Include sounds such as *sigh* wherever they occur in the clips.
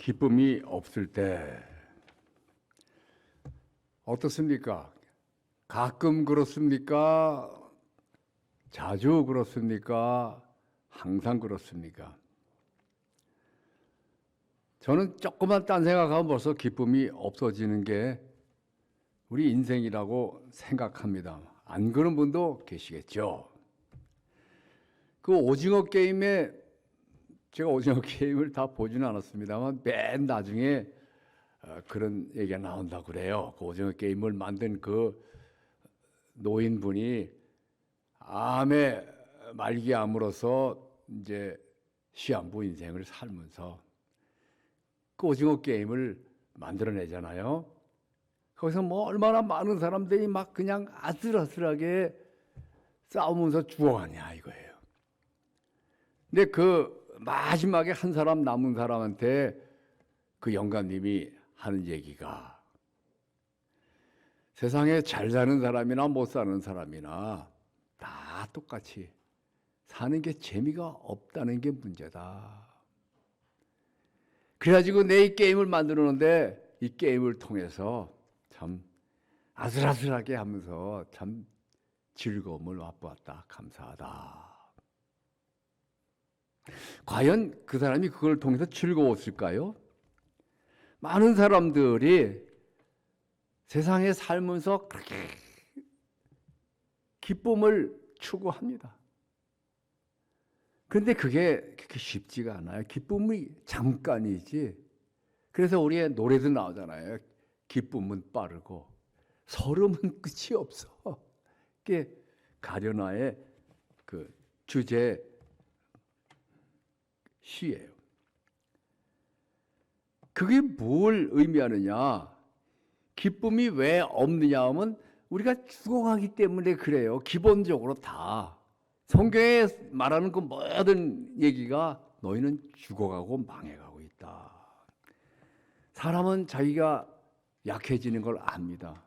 기쁨이 없을 때 어떻습니까? 가끔 그렇습니까? 자주 그렇습니까? 항상 그렇습니까? 저는 조금만 딴 생각하면 벌써 기쁨이 없어지는 게 우리 인생이라고 생각합니다. 안 그런 분도 계시겠죠. 그 오징어 게임에 제가 오징어 *laughs* 게임을 다 보지는 않았습니다만 맨 나중에 어, 그런 얘기가 나온다고 그래요. 그 오징어 게임을 만든 그 노인분이 암에 말기암으로서 이제 시한부 인생을 살면서 그 오징어 게임을 만들어내잖아요. 거기서 뭐 얼마나 많은 사람들이 막 그냥 아슬아슬하게 싸우면서 죽어가냐 이거예요. 근데 그 마지막에 한 사람 남은 사람한테 그 영감님이 하는 얘기가 세상에 잘 사는 사람이나 못 사는 사람이나 다 똑같이 사는 게 재미가 없다는 게 문제다. 그래가지고 내 이 게임을 만들었는데 이 게임을 통해서 참 아슬아슬하게 하면서 참 즐거움을 맛보았다. 감사하다. 과연 그 사람이 그걸 통해서 즐거웠을까요? 많은 사람들이 세상에 살면서 그렇게 기쁨을 추구합니다. 그런데 그게 그렇게 쉽지가 않아요. 기쁨이 잠깐이지. 그래서 우리의 노래도 나오잖아요. 기쁨은 빠르고 서름은 끝이 없어. 그게 가련화의 그 주제 시예요. 그게 뭘 의미하느냐? 기쁨이 왜 없느냐 하면 우리가 죽어가기 때문에 그래요. 기본적으로 다. 성경에 말하는 그 모든 얘기가 너희는 죽어가고 망해가고 있다. 사람은 자기가 약해지는 걸 압니다.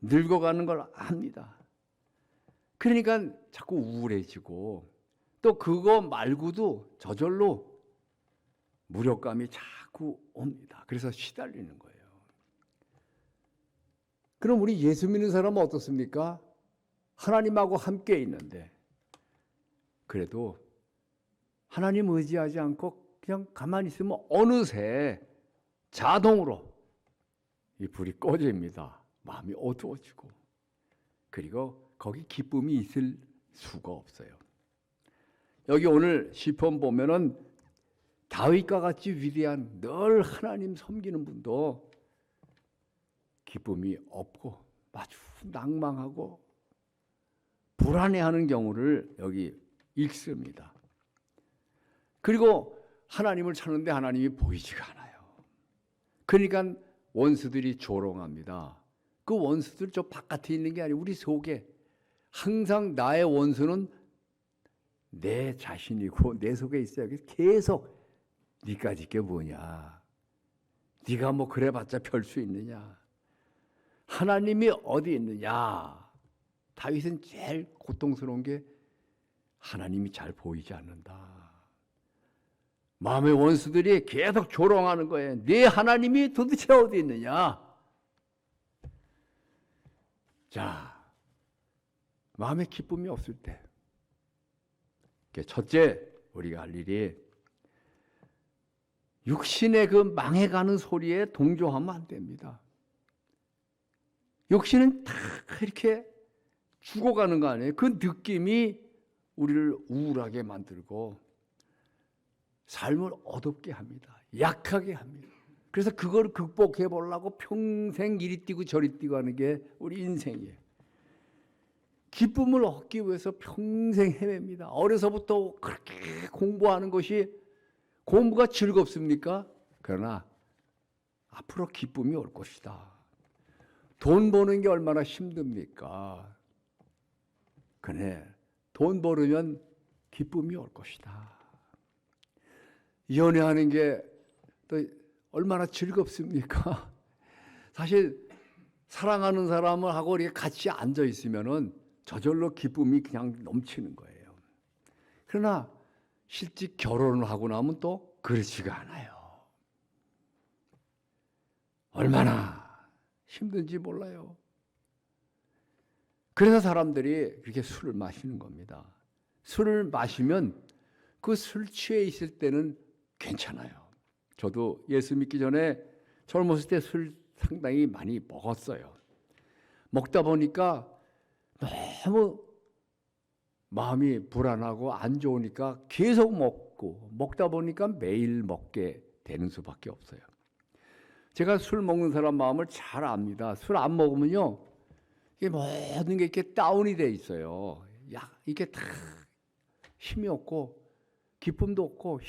늙어가는 걸 압니다. 그러니까 자꾸 우울해지고 또 그거 말고도 저절로 무력감이 자꾸 옵니다. 그래서 시달리는 거예요. 그럼 우리 예수 믿는 사람은 어떻습니까? 하나님하고 함께 있는데 그래도 하나님 의지하지 않고 그냥 가만히 있으면 어느새 자동으로 이 불이 꺼집니다. 마음이 어두워지고 그리고 거기 기쁨이 있을 수가 없어요. 여기 오늘 시편 보면은 다윗과 같이 위대한 늘 하나님 섬기는 분도 기쁨이 없고 아주 낭망하고 불안해하는 경우를 여기 읽습니다. 그리고 하나님을 찾는데 하나님이 보이지가 않아요. 그러니까 원수들이 조롱합니다. 그 원수들 저 바깥에 있는 게 아니고 우리 속에 항상 나의 원수는 내 자신이고 내 속에 있어요. 그래서 계속 니까지 게 뭐냐? 네가 뭐 그래봤자 별 수 있느냐? 하나님이 어디 있느냐? 다윗은 제일 고통스러운 게 하나님이 잘 보이지 않는다. 마음의 원수들이 계속 조롱하는 거예요. 네 하나님이 도대체 어디 있느냐? 자, 마음에 기쁨이 없을 때, 첫째 우리가 할 일이 육신의 그 망해가는 소리에 동조하면 안 됩니다. 육신은 다 이렇게 죽어가는 거 아니에요? 그 느낌이 우리를 우울하게 만들고 삶을 어둡게 합니다. 약하게 합니다. 그래서 그걸 극복해 보려고 평생 이리 뛰고 저리 뛰고 하는 게 우리 인생이에요. 기쁨을 얻기 위해서 평생 헤맵니다. 어려서부터 그렇게 공부하는 것이 공부가 즐겁습니까? 그러나 앞으로 기쁨이 올 것이다. 돈 버는 게 얼마나 힘듭니까? 그래, 돈 벌으면 기쁨이 올 것이다. 연애하는 게 또 얼마나 즐겁습니까? *laughs* 사실 사랑하는 사람을 하고 이렇게 같이 앉아 있으면은 저절로 기쁨이 그냥 넘치는 거예요. 그러나 실제 결혼을 하고 나면 또 그렇지가 않아요. 얼마나 힘든지 몰라요. 그래서 사람들이 그렇게 술을 마시는 겁니다. 술을 마시면 그 술 취해 있을 때는 괜찮아요. 저도 예수 믿기 전에 젊었을 때 술 상당히 많이 먹었어요. 먹다 보니까 너무 마음이 불안하고 안 좋으니까 계속 먹고 먹다 보니까 매일 먹게 되는 수밖에 없어요. 제가 술 먹는 사람 마음을 잘 압니다. 술 안 먹으면요. 이게 모든 게 이렇게 다운이 돼 있어요. 야, 이게 다 힘이 없고 기쁨도 없고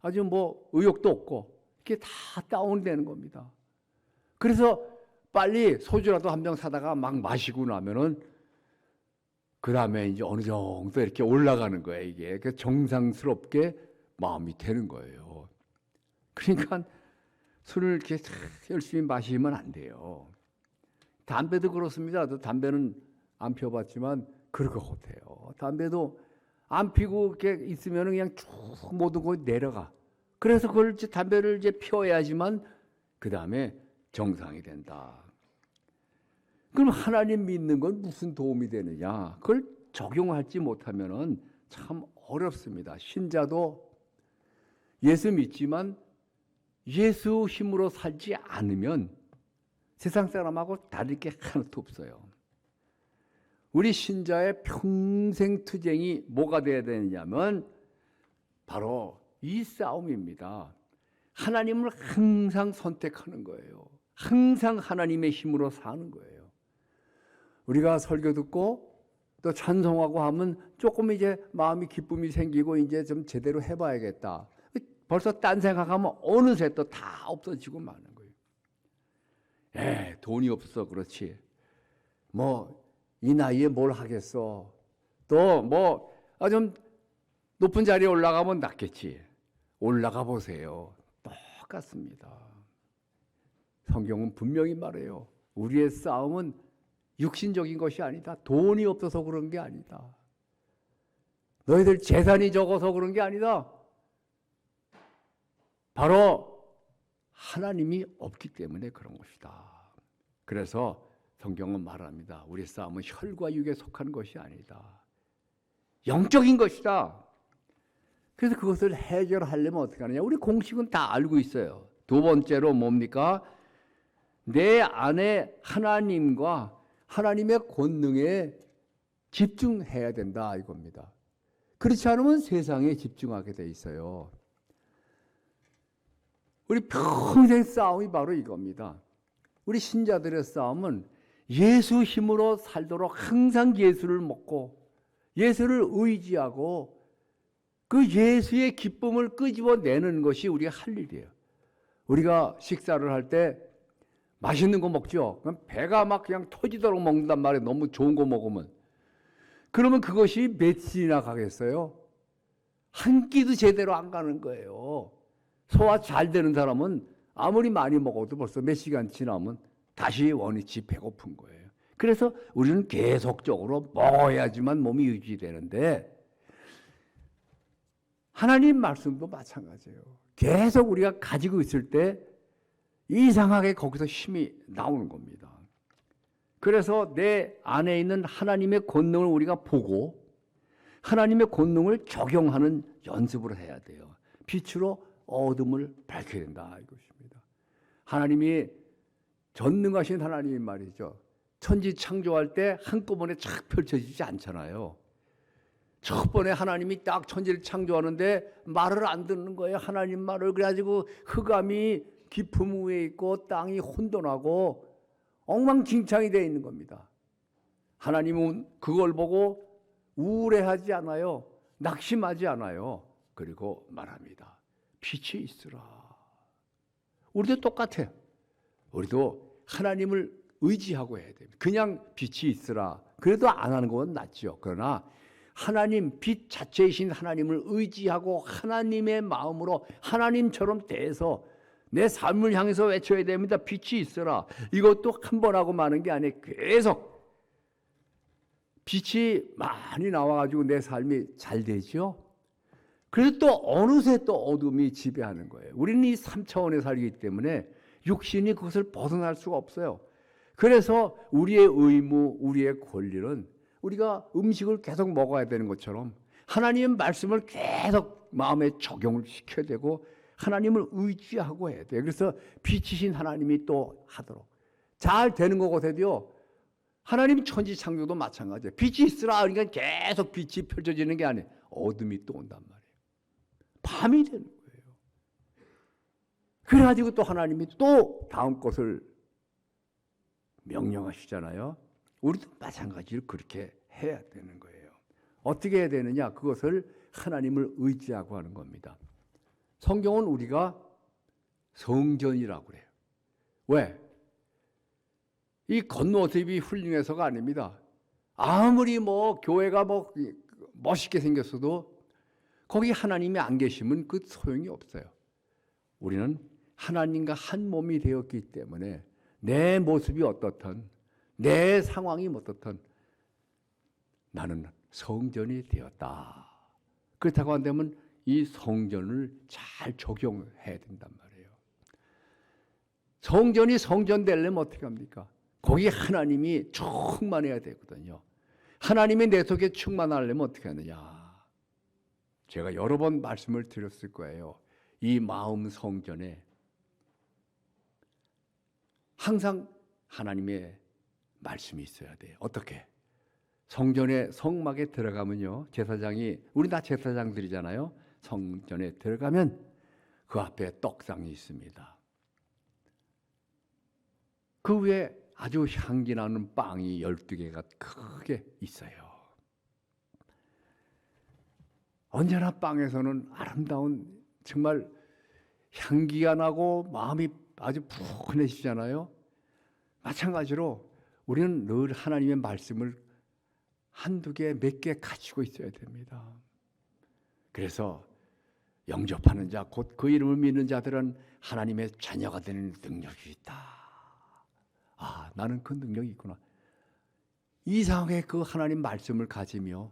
아주 뭐 의욕도 없고 이게 다 다운되는 겁니다. 그래서 빨리 소주라도 한 병 사다가 막 마시고 나면은 그 다음에 이제 어느 정도 이렇게 올라가는 거예요. 이게 그 정상스럽게 마음이 되는 거예요. 그러니까 술을 이렇게 열심히 마시면 안 돼요. 담배도 그렇습니다. 저 담배는 안 피워봤지만 그럴 것 같아요. 담배도 안 피고 이렇게 있으면 그냥 쭉 모든 거 내려가. 그래서 그걸 이제 담배를 이제 피워야지만 그 다음에 정상이 된다. 그럼 하나님 믿는 건 무슨 도움이 되느냐? 그걸 적용하지 못하면은 참 어렵습니다. 신자도 예수 믿지만 예수 힘으로 살지 않으면 세상 사람하고 다를 게 하나도 없어요. 우리 신자의 평생 투쟁이 뭐가 돼야 되느냐면 바로 이 싸움입니다. 하나님을 항상 선택하는 거예요. 항상 하나님의 힘으로 사는 거예요. 우리가 설교 듣고 또 찬송하고 하면 조금 이제 마음이 기쁨이 생기고 이제 좀 제대로 해봐야겠다. 벌써 딴 생각하면 어느새 또 다 없어지고 마는 거예요. 에 돈이 없어 그렇지. 뭐 이 나이에 뭘 하겠어. 또뭐 아, 좀 높은 자리에 올라가면 낫겠지. 올라가 보세요. 똑같습니다. 성경은 분명히 말해요. 우리의 싸움은 육신적인 것이 아니다. 돈이 없어서 그런 게 아니다. 너희들 재산이 적어서 그런 게 아니다. 바로 하나님이 없기 때문에 그런 것이다. 그래서 성경은 말합니다. 우리 싸움은 혈과 육에 속한 것이 아니다. 영적인 것이다. 그래서 그것을 해결하려면 어떻게 하느냐? 우리 공식은 다 알고 있어요. 두 번째로 뭡니까? 내 안에 하나님과 하나님의 권능에 집중해야 된다 이겁니다. 그렇지 않으면 세상에 집중하게 돼 있어요. 우리 평생 싸움이 바로 이겁니다. 우리 신자들의 싸움은 예수 힘으로 살도록 항상 예수를 먹고 예수를 의지하고 그 예수의 기쁨을 끄집어내는 것이 우리가 할 일이에요. 우리가 식사를 할 때 맛있는 거 먹죠. 그럼 배가 막 그냥 터지도록 먹는단 말이에요. 너무 좋은 거 먹으면. 그러면 그것이 며칠이나 가겠어요? 한 끼도 제대로 안 가는 거예요. 소화 잘 되는 사람은 아무리 많이 먹어도 벌써 몇 시간 지나면 다시 원위치 배고픈 거예요. 그래서 우리는 계속적으로 먹어야지만 몸이 유지되는데 하나님 말씀도 마찬가지예요. 계속 우리가 가지고 있을 때 이상하게 거기서 힘이 나오는 겁니다. 그래서 내 안에 있는 하나님의 권능을 우리가 보고 하나님의 권능을 적용하는 연습을 해야 돼요. 빛으로 어둠을 밝혀야 된다 이것입니다. 하나님이 전능하신 하나님 말이죠. 천지 창조할 때 한꺼번에 착 펼쳐지지 않잖아요. 첫 번에 하나님이 딱 천지를 창조하는데 말을 안 듣는 거예요. 하나님 말을 그래가지고 흑암이 깊음 위에 있고 땅이 혼돈하고 엉망진창이 되어 있는 겁니다. 하나님은 그걸 보고 우울해하지 않아요. 낙심하지 않아요. 그리고 말합니다. 빛이 있으라. 우리도 똑같아요. 우리도 하나님을 의지하고 해야 됩니다. 그냥 빛이 있으라. 그래도 안 하는 건 낫죠. 그러나 하나님 빛 자체이신 하나님을 의지하고 하나님의 마음으로 하나님처럼 대해서 내 삶을 향해서 외쳐야 됩니다. 빛이 있어라. 이것도 한 번 하고 마는 게 아니에요. 계속 빛이 많이 나와가지고 내 삶이 잘 되죠. 그래도 또 어느새 또 어둠이 지배하는 거예요. 우리는 이 3차원에 살기 때문에 육신이 그것을 벗어날 수가 없어요. 그래서 우리의 의무, 우리의 권리는 우리가 음식을 계속 먹어야 되는 것처럼 하나님의 말씀을 계속 마음에 적용을 시켜야 되고 하나님을 의지하고 해야 돼요. 그래서 빛이신 하나님이 또 하도록 잘 되는 것 같아도요. 하나님 천지 창조도 마찬가지예요. 빛이 있으라 그러니까 계속 빛이 펼쳐지는 게 아니에요. 어둠이 또 온단 말이에요. 밤이 되는 거예요. 그래가지고 또 하나님이 또 다음 것을 명령하시잖아요. 우리도 마찬가지로 그렇게 해야 되는 거예요. 어떻게 해야 되느냐? 그것을 하나님을 의지하고 하는 겁니다. 성경은 우리가 성전이라고 그래요. 왜? 이 겉모습이 훌륭해서가 아닙니다. 아무리 뭐 교회가 뭐 멋있게 생겼어도 거기 하나님이 안 계시면 그 소용이 없어요. 우리는 하나님과 한 몸이 되었기 때문에 내 모습이 어떻든 내 상황이 어떻든 나는 성전이 되었다. 그렇다고 한다면 이 성전을 잘 적용해야 된단 말이에요. 성전이 성전 되려면 어떻게 합니까? 거기 하나님이 충만해야 되거든요. 하나님이 내 속에 충만하려면 어떻게 하느냐? 제가 여러 번 말씀을 드렸을 거예요. 이 마음 성전에 항상 하나님의 말씀이 있어야 돼요. 어떻게? 성전에 성막에 들어가면요. 제사장이 우리 다 제사장들이잖아요. 성전에 들어가면 그 앞에 떡상이 있습니다. 그 위에 아주 향기 나는 빵이 12개가 크게 있어요. 언제나 빵에서는 아름다운 정말 향기가 나고 마음이 아주 푸근해지잖아요. 마찬가지로 우리는 늘 하나님의 말씀을 한두 개, 몇 개 가지고 있어야 됩니다. 그래서 영접하는 자, 곧 그 이름을 믿는 자들은 하나님의 자녀가 되는 능력이 있다. 아, 나는 그 능력이 있구나. 이상하게 그 하나님 말씀을 가지며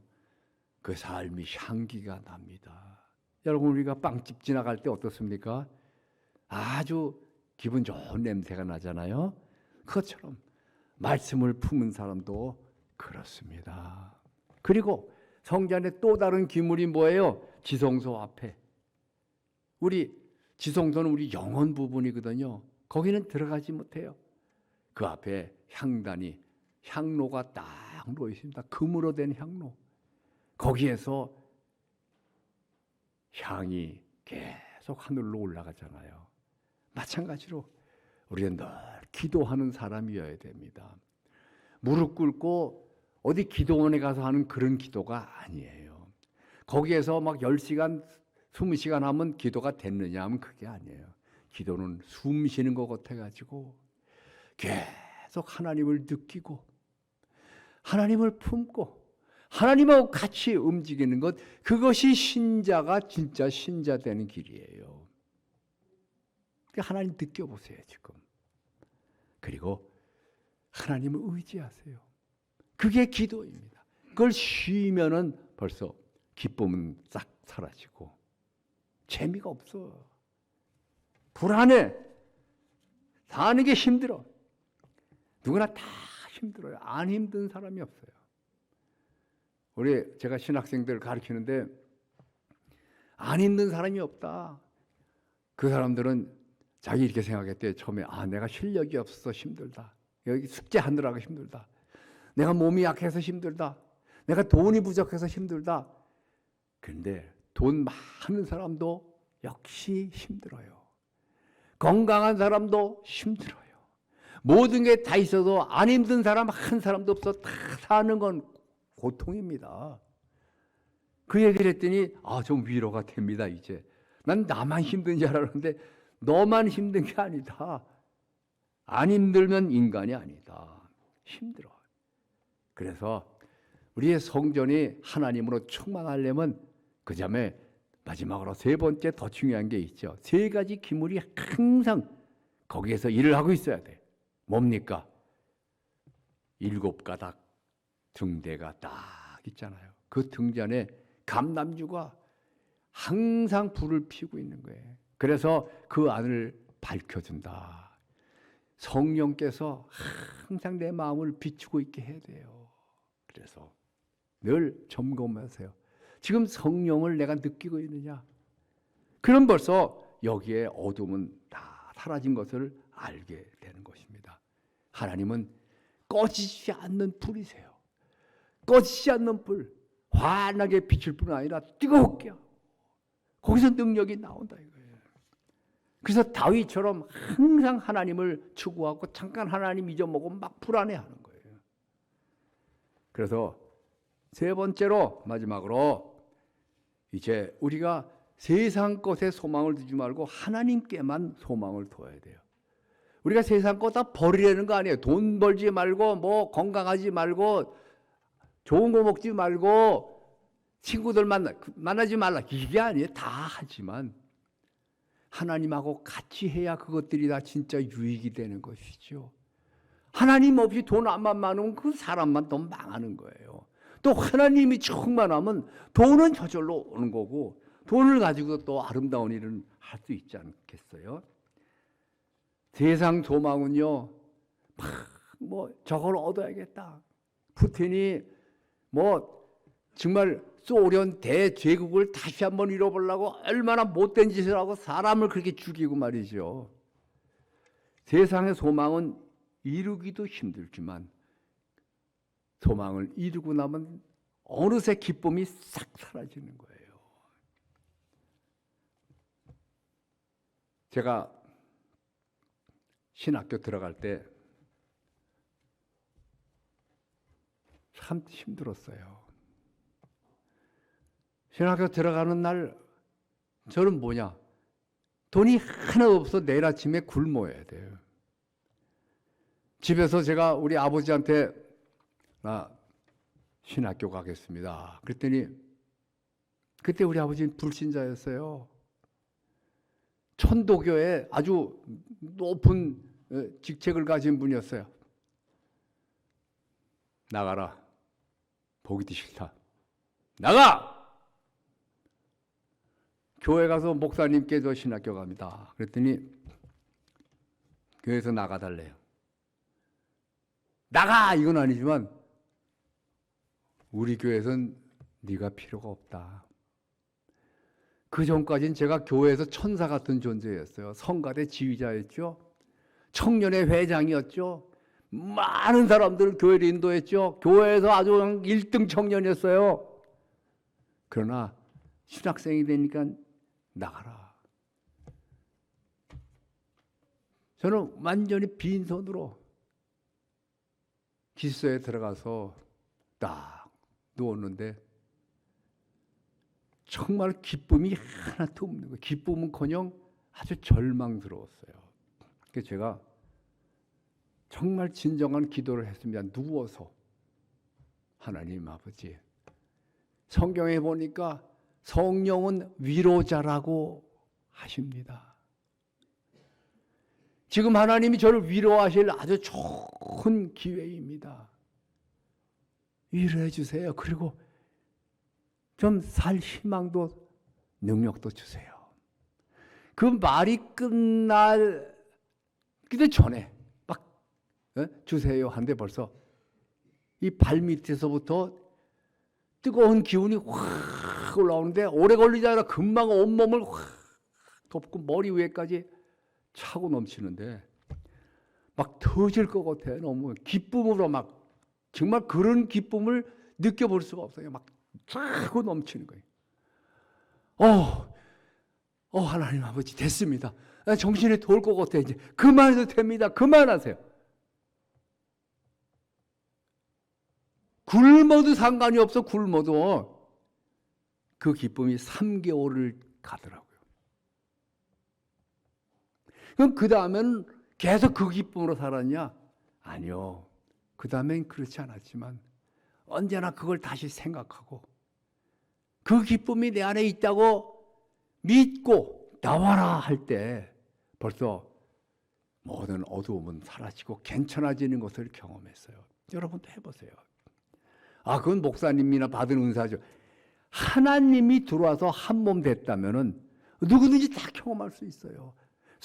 그 삶이 향기가 납니다. 여러분 우리가 빵집 지나갈 때 어떻습니까? 아주 기분 좋은 냄새가 나잖아요. 그것처럼 말씀을 품은 사람도 그렇습니다. 그리고 성전의 또 다른 기물이 뭐예요? 지성소 앞에 우리 지성소는 우리 영혼 부분이거든요. 거기는 들어가지 못해요. 그 앞에 향단이 향로가 딱 놓여 있습니다. 금으로 된 향로. 거기에서 향이 계속 하늘로 올라가잖아요. 마찬가지로 우리는 늘 기도하는 사람이어야 됩니다. 무릎 꿇고 어디 기도원에 가서 하는 그런 기도가 아니에요. 거기에서 막 10시간, 20시간 하면 기도가 됐느냐 하면 그게 아니에요. 기도는 숨 쉬는 것 같아가지고 계속 하나님을 느끼고 하나님을 품고 하나님하고 같이 움직이는 것 그것이 신자가 진짜 신자 되는 길이에요. 하나님 느껴보세요 지금. 그리고 하나님을 의지하세요. 그게 기도입니다. 그걸 쉬면은 벌써 기쁨은 싹 사라지고 재미가 없어. 불안해. 사는 게 힘들어. 누구나 다 힘들어요. 안 힘든 사람이 없어요. 우리 제가 신학생들 가르치는데 안 힘든 사람이 없다. 그 사람들은 자기 이렇게 생각했대. 처음에 아 내가 실력이 없어서 힘들다. 여기 숙제하느라고 힘들다. 내가 몸이 약해서 힘들다. 내가 돈이 부족해서 힘들다. 그런데 돈 많은 사람도 역시 힘들어요. 건강한 사람도 힘들어요. 모든 게 다 있어도 안 힘든 사람 한 사람도 없어. 다 사는 건 고통입니다. 그 얘기를 했더니 아, 좀 위로가 됩니다, 이제. 난 나만 힘든 줄 알았는데 너만 힘든 게 아니다. 안 힘들면 인간이 아니다. 힘들어. 그래서 우리의 성전이 하나님으로 충만하려면 그 점에 마지막으로 세 번째 더 중요한 게 있죠. 세 가지 기물이 항상 거기에서 일을 하고 있어야 돼. 뭡니까? 일곱 가닥 등대가 딱 있잖아요. 그 등잔에 감남주가 항상 불을 피우고 있는 거예요. 그래서 그 안을 밝혀준다. 성령께서 항상 내 마음을 비추고 있게 해야 돼요. 그래서 늘 점검하세요. 지금 성령을 내가 느끼고 있느냐? 그럼 벌써 여기에 어둠은 다 사라진 것을 알게 되는 것입니다. 하나님은 꺼지지 않는 불이세요. 꺼지지 않는 불, 환하게 비칠 뿐 아니라 뜨겁게 거기서 능력이 나온다 이거예요. 그래서 다윗처럼 항상 하나님을 추구하고 잠깐 하나님 잊어먹으면 막 불안해하는 거예요. 그래서 세 번째로 마지막으로 이제 우리가 세상 것에 소망을 두지 말고 하나님께만 소망을 둬야 돼요. 우리가 세상 거 다 버리려는 거 아니에요. 돈 벌지 말고 뭐 건강하지 말고 좋은 거 먹지 말고 친구들 만나 만나지 말라 이게 아니에요. 다 하지만 하나님하고 같이 해야 그것들이 다 진짜 유익이 되는 것이죠. 하나님 없이 돈 안만 많으면 그 사람만 더 망하는 거예요. 또 하나님이 충만하면 돈은 저절로 오는 거고 돈을 가지고 또 아름다운 일은 할수 있지 않겠어요? 세상 소망은요, 막 뭐 저걸 얻어야겠다. 푸틴이 뭐 정말 소련 대제국을 다시 한번 잃어보려고 얼마나 못된 짓을 하고 사람을 그렇게 죽이고 말이죠. 세상의 소망은 이루기도 힘들지만 소망을 이루고 나면 어느새 기쁨이 싹 사라지는 거예요. 제가 신학교 들어갈 때 참 힘들었어요. 신학교 들어가는 날 저는 뭐냐? 돈이 하나 없어 내일 아침에 굶어야 돼요. 집에서 제가 우리 아버지한테 나 신학교 가겠습니다. 그랬더니 그때 우리 아버지는 불신자였어요. 천도교에 아주 높은 어, 직책을 가진 분이었어요. 나가라. 보기도 싫다. 나가! 교회 가서 목사님께 저 신학교 갑니다. 그랬더니 교회에서 나가달래요. 나가! 이건 아니지만 우리 교회에선 네가 필요가 없다. 그 전까지는 제가 교회에서 천사 같은 존재였어요. 성가대 지휘자였죠. 청년의 회장이었죠. 많은 사람들을 교회를 인도했죠. 교회에서 아주 1등 청년이었어요. 그러나 신학생이 되니까 나가라. 저는 완전히 빈손으로 기숙사에 들어가서 딱 누웠는데 정말 기쁨이 하나도 없는 거예요. 기쁨은커녕 아주 절망스러웠어요. 그래서 제가 정말 진정한 기도를 했습니다. 누워서 하나님 아버지 성경에 보니까 성령은 위로자라고 하십니다. 지금 하나님이 저를 위로하실 아주 좋은 기회입니다. 위로해 주세요. 그리고 좀 살 희망도 능력도 주세요. 그 말이 끝날 그 전에 막 어? 주세요 한데 벌써 이 발 밑에서부터 뜨거운 기운이 확 올라오는데 오래 걸리지 않아 금방 온몸을 확 덮고 머리 위에까지 차고 넘치는데 막 터질 것 같아. 너무 기쁨으로 막 정말 그런 기쁨을 느껴볼 수가 없어요. 막 차고 넘치는 거예요. 어, 어 하나님 아버지 됐습니다. 정신이 돌 것 같아. 이제 그만해도 됩니다. 그만하세요. 굶어도 상관이 없어 굶어도. 그 기쁨이 3개월을 가더라고요. 그럼 그 다음엔 계속 그 기쁨으로 살았냐? 아니요. 그 다음엔 그렇지 않았지만 언제나 그걸 다시 생각하고 그 기쁨이 내 안에 있다고 믿고 나와라 할 때 벌써 모든 어두움은 사라지고 괜찮아지는 것을 경험했어요. 여러분도 해보세요. 아, 그건 목사님이나 받은 은사죠. 하나님이 들어와서 한 몸 됐다면은 누구든지 다 경험할 수 있어요.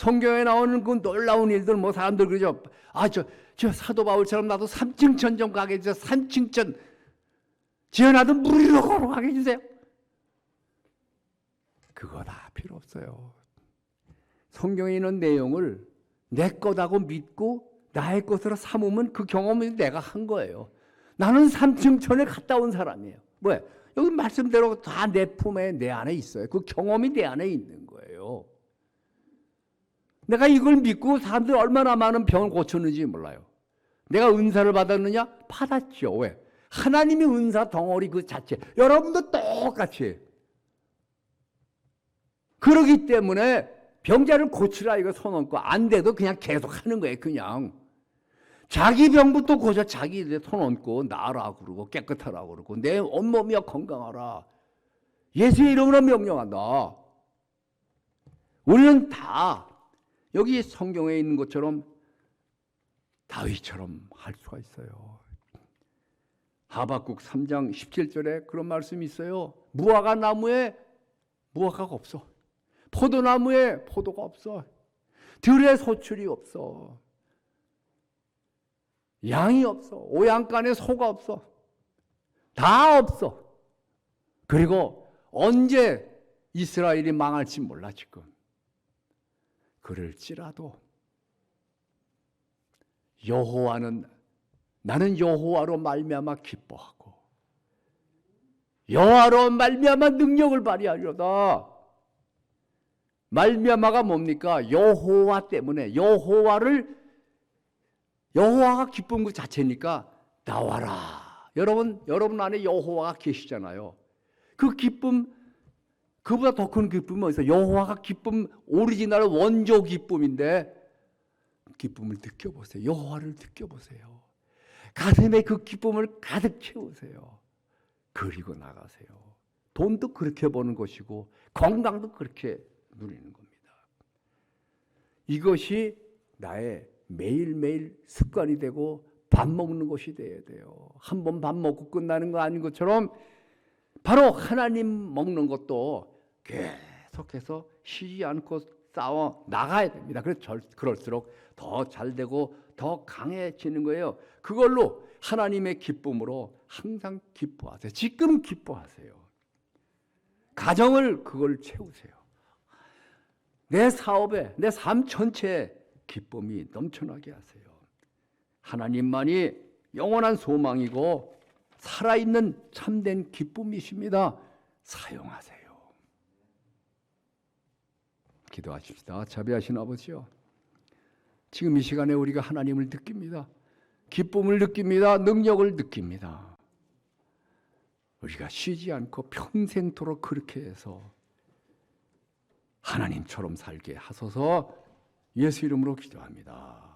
성경에 나오는 그 놀라운 일들 뭐 사람들 그러죠. 아 저 저 사도 바울처럼 나도 삼층천 좀 가게 해주세요. 삼층천 지어놔도 물 위로 걸어가게 해주세요. 그거 다 필요 없어요. 성경에 있는 내용을 내 거다고 믿고 나의 것으로 삼으면 그 경험을 내가 한 거예요. 나는 삼층천에 갔다 온 사람이에요. 왜? 여기 말씀대로 다 내 품에 내 안에 있어요. 그 경험이 내 안에 있는. 내가 이걸 믿고 사람들 얼마나 많은 병을 고쳤는지 몰라요. 내가 은사를 받았느냐? 받았죠. 왜? 하나님의 은사 덩어리 그 자체. 여러분도 똑같이. 그러기 때문에 병자를 고치라 이거 손 얹고 안 돼도 그냥 계속 하는 거예요. 그냥. 자기 병부터 고쳐 자기 손 얹고 나으라 그러고 깨끗하라 그러고 내 온몸이야 건강하라. 예수의 이름으로 명령한다. 우리는 다 여기 성경에 있는 것처럼 다윗처럼 할 수가 있어요. 하박국 3장 17절에 그런 말씀이 있어요. 무화과 나무에 무화과가 없어. 포도나무에 포도가 없어. 들에 소출이 없어. 양이 없어. 오양간에 소가 없어. 다 없어. 그리고 언제 이스라엘이 망할지 몰라 지금. 그럴지라도 여호와는 나는 여호와로 말미암아 기뻐하고 여호와로 말미암아 능력을 발휘하려다. 말미암아가 뭡니까? 여호와 때문에 여호와를 여호와가 기쁜 것 자체니까 나와라. 여러분 여러분 안에 여호와가 계시잖아요. 그 기쁨 그보다 더 큰 기쁨은 어디서 여호와가 기쁨 오리지널 원조 기쁨인데 기쁨을 느껴보세요. 여호와를 느껴보세요. 가슴에 그 기쁨을 가득 채우세요. 그리고 나가세요. 돈도 그렇게 버는 것이고 건강도 그렇게 누리는 겁니다. 이것이 나의 매일매일 습관이 되고 밥 먹는 것이 돼야 돼요. 한 번 밥 먹고 끝나는 거 아닌 것처럼 바로 하나님 먹는 것도 계속해서 쉬지 않고 싸워 나가야 됩니다. 그래서 그럴수록 더 잘 되고 더 강해지는 거예요. 그걸로 하나님의 기쁨으로 항상 기뻐하세요. 지금 기뻐하세요. 가정을 그걸 채우세요. 내 사업에 내 삶 전체에 기쁨이 넘쳐나게 하세요. 하나님만이 영원한 소망이고 살아있는 참된 기쁨이십니다. 사용하세요. 기도하십시다. 자비하신 아버지요. 지금 이 시간에 우리가 하나님을 느낍니다. 기쁨을 느낍니다. 능력을 느낍니다. 우리가 쉬지 않고 평생토록 그렇게 해서 하나님처럼 살게 하소서 예수 이름으로 기도합니다.